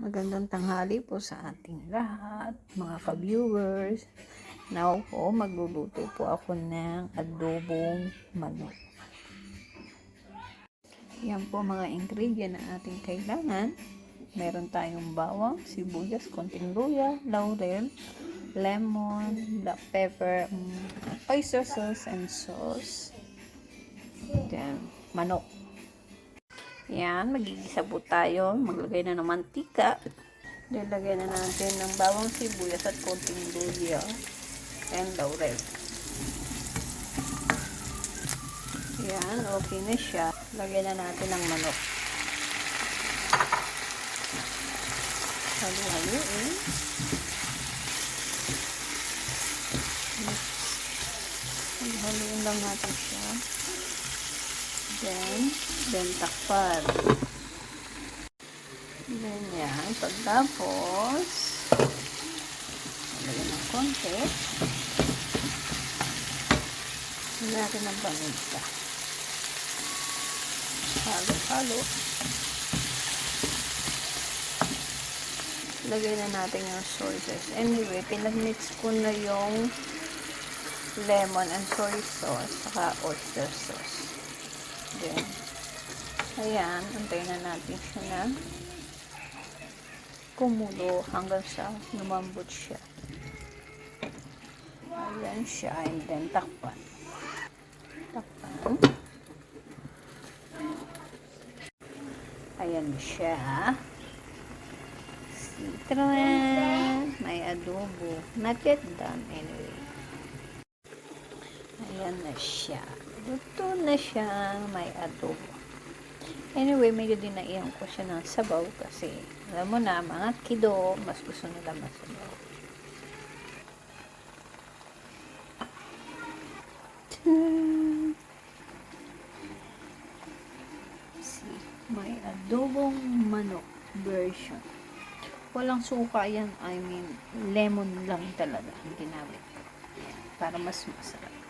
Magandang tanghali po sa ating lahat, mga ka-viewers. Now po, magluluto po ako ng adobong manok. Yan po mga ingredient na ating kailangan. Meron tayong bawang, sibuyas, konting luya, laurel, lemon, black pepper, oyster sauce, and sauce. Then, manok. Yan, magigisa po tayo. Maglagay na ng mantika. Lalagay na natin ng bawang sibuyas at konting luya and laurel. Yan, okay na siya. Lagyan na natin ng manok. Halo-haloin. Halo-haloin lang natin siya. Then, then takpan. Then yan, pagtapos, lagyan ng konti. Lagyan natin ng paminta. Halo-halo. Lagay na natin yung sauce. Anyway, pinag-mix ko na yung lemon and soy sauce saka oyster sauce. Then, ayan, antayin na natin siya na kumulo hanggang sa lumambot siya. Ayan siya, and then takpan. Takpan. Ayan siya. Citroen. May adobo. Not yet done anyway. Ayan na siya. Luto na siya. May adobo. Anyway, medyo dinaiyan ko siya ng sabaw kasi alam mo na, mga kido, mas gusto nila masabaw. See, may adobong manok version. Walang suka yan. I mean, lemon lang talaga ang ginamit ko. Para mas masarap.